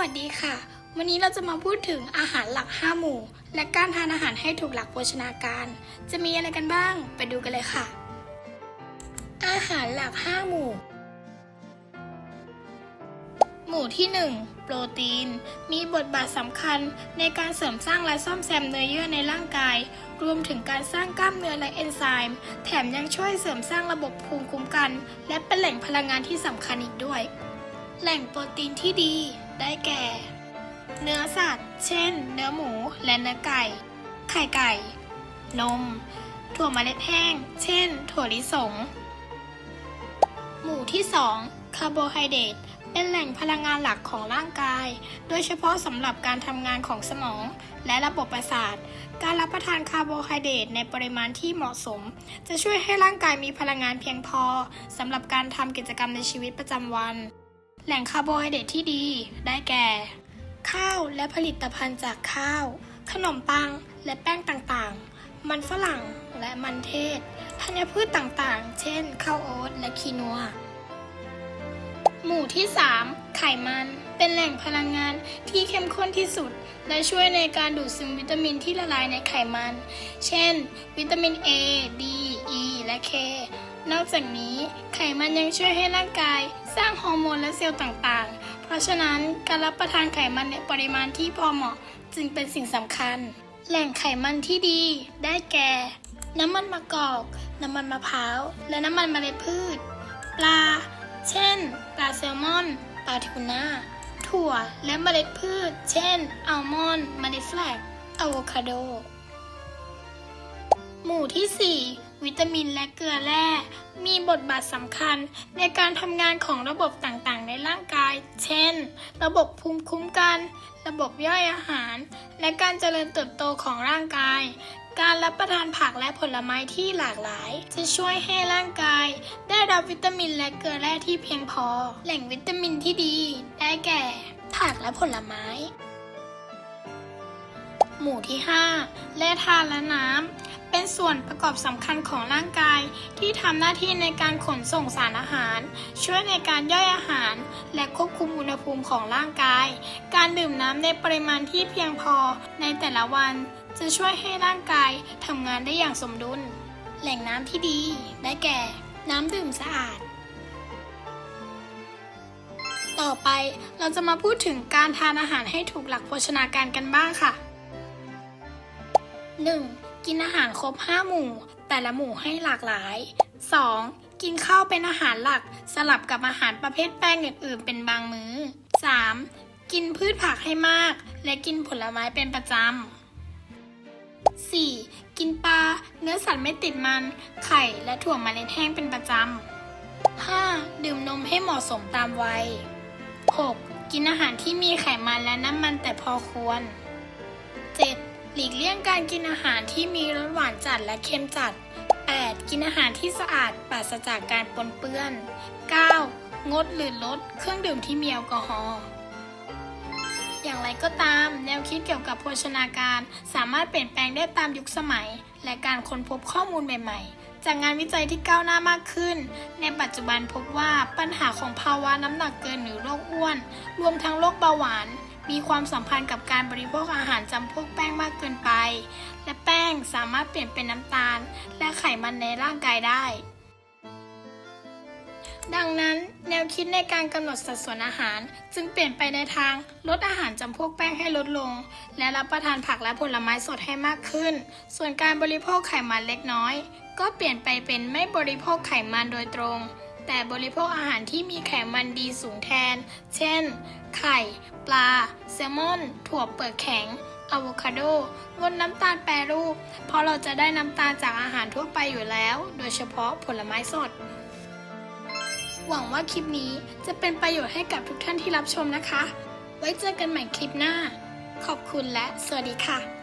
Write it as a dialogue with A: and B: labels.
A: วัสดีค่ะ วันนี้เราจะมาพูดถึงอาหารหลัก 5 หมู่ และการทานอาหารให้ถูกหลักโภชนาการ จะมีอะไรกันบ้าง ไปดูกันเลยค่ะ อาหารหลัก 5 หมู่ หมู่ที่ 1 โปรตีน มีบทบาทสำคัญในการเสริมสร้างและซ่อมแซมเนื้อเยื่อในร่างกาย รวมถึงการสร้างกล้ามเนื้อและเอนไซม์ แถมยังช่วยเสริมสร้างระบบภูมิคุ้มกัน และเป็นแหล่งพลังงานที่สำคัญอีกด้วย แหล่งโปรตีนที่ดี ได้แก่ เนื้อสัตว์ เช่น เนื้อหมูและเนื้อไก่ ไข่ไก่ นม ถั่วเมล็ดแห้ง เช่น ถั่วลิสง หมู่ที่ 2 คาร์โบไฮเดรตเป็นแหล่งพลังงานหลักของร่างกาย โดยเฉพาะสำหรับการทำงานของสมอง และระบบประสาท การรับประทานคาร์โบไฮเดรตในปริมาณที่เหมาะสม จะช่วยให้ร่างกายมีพลังงานเพียงพอสำหรับการทำกิจกรรมในชีวิตประจำวัน แหล่งคาร์โบไฮเดรตที่ดีได้แก่ ข้าวและผลิตภัณฑ์จากข้าว ขนมปังและแป้งต่างๆ มันฝรั่งและมันเทศธัญพืชต่างๆ เช่น ข้าวโอ๊ตและคีนัว หมู่ที่ 3 ไขมัน เป็นแหล่งพลังงานที่เข้มข้นที่สุด และช่วยในการดูดซึมวิตามินที่ละลายในไขมัน เช่น วิตามิน A D E และ K นอกจากนี้ไขมันยังช่วยให้ร่างกาย ร้างฮอร์โมนและเซลล์ต่างๆ เพราะฉะนั้นการรับประทานไขมันในปริมาณที่พอเหมาะจึงเป็นสิ่งสำคัญ แหล่งไขมันที่ดี ได้แก่ น้ำมันมะกอก น้ำมันมะพร้าว และน้ำมันเมล็ดพืช ปลา เช่น ปลาแซลมอน ปลาทูน่า ถั่ว และเมล็ดพืช เช่น อัลมอนด์ เมล็ดแฟลกอะโวคาโด หมู่ที่ 4 วิตามินและเกลือแร่ มีบทบาทสำคัญในการทำงานของระบบต่างๆ ในร่างกาย เช่น ระบบภูมิคุ้มกัน ระบบย่อยอาหาร และการเจริญเติบโตของร่างกาย การรับประทานผักและผลไม้ที่หลากหลาย จะช่วยให้ร่างกาย ได้รับวิตามินและเกลือแร่ที่เพียงพอ แหล่งวิตามินที่ดี ได้แก่ ผักและผลไม้หมู่ที่ 5 แร่ธาตุและน้ำ ส่วนประกอบสำคัญของร่างกาย ที่ทำหน้าที่ในการขนส่งสารอาหาร ช่วยในการย่อยอาหาร และควบคุมอุณหภูมิของร่างกาย การดื่มน้ำในปริมาณที่เพียงพอในแต่ละวัน จะช่วยให้ร่างกายทำงานได้อย่างสมดุล แหล่งน้ำที่ดี ได้แก่ น้ำดื่มสะอาดต่อไปเราจะมาพูดถึงการทานอาหารให้ถูกหลักโภชนาการกันบ้างค่ะ 1. กินอาหารครบ 5 หมู่ แต่ละหมู่ให้หลากหลาย 2. กินข้าวเป็นอาหารหลักสลับกับอาหารประเภทแป้งอื่นๆ เป็นบางมื้อ 3. กินพืชผักให้มาก และกินผลไม้เป็นประจำ 4. กินปลา เนื้อสัตว์ไม่ติดมัน ไข่ และถั่วมเมล็ดแห้งเป็นประจำ 5. ดื่มนมให้เหมาะสมตามวัย 6. กินอาหารที่มีไขมันและน้ำมันแต่พอควร หลีกเลี่ยงการกินอาหารที่มีรสหวานจัดและเค็มจัด 8. กินอาหารที่สะอาดปราศจากการปนเปื้อน 9. งดหรือลดเครื่องดื่มที่มีแอลกอฮอล์อย่างไรก็ตาม แนวคิดเกี่ยวกับโภชนาการ สามารถเปลี่ยนแปลงได้ตามยุคสมัย และการค้นพบข้อมูลใหม่ ๆ จากงานวิจัยที่ก้าวหน้ามากขึ้น ในปัจจุบันพบว่าปัญหาของภาวะน้ำหนักเกินหรือโรคอ้วน รวมทั้งโรคเบาหวาน มีความสัมพันธ์กับการบริโภคอาหารจำพวกแป้งมากเกินไป และแป้งสามารถเปลี่ยนเป็นน้ำตาล และไขมันในร่างกายได้ ดังนั้นแนวคิดในการกำหนดสัดส่วนอาหาร จึงเปลี่ยนไปในทางลดอาหารจำพวกแป้งให้ลดลง และรับประทานผักและผลไม้สดให้มากขึ้น ส่วนการบริโภคไขมันเล็กน้อย ก็เปลี่ยนไปเป็นไม่บริโภคไขมันโดยตรง แต่บริโภคอาหารที่มีไขมันดีสูงแทน เช่น ไข่ ปลา แซลมอน ถั่วเปลือกแข็งอะโวคาโด งดน้ำตาลแปรรูป เพราะเราจะได้น้ำตาลจากอาหารทั่วไปอยู่แล้ว โดยเฉพาะผลไม้สด หวังว่าคลิปนี้จะเป็นประโยชน์ให้กับทุกท่านที่รับชมนะคะ ไว้เจอกันใหม่คลิปหน้า ขอบคุณและสวัสดีค่ะ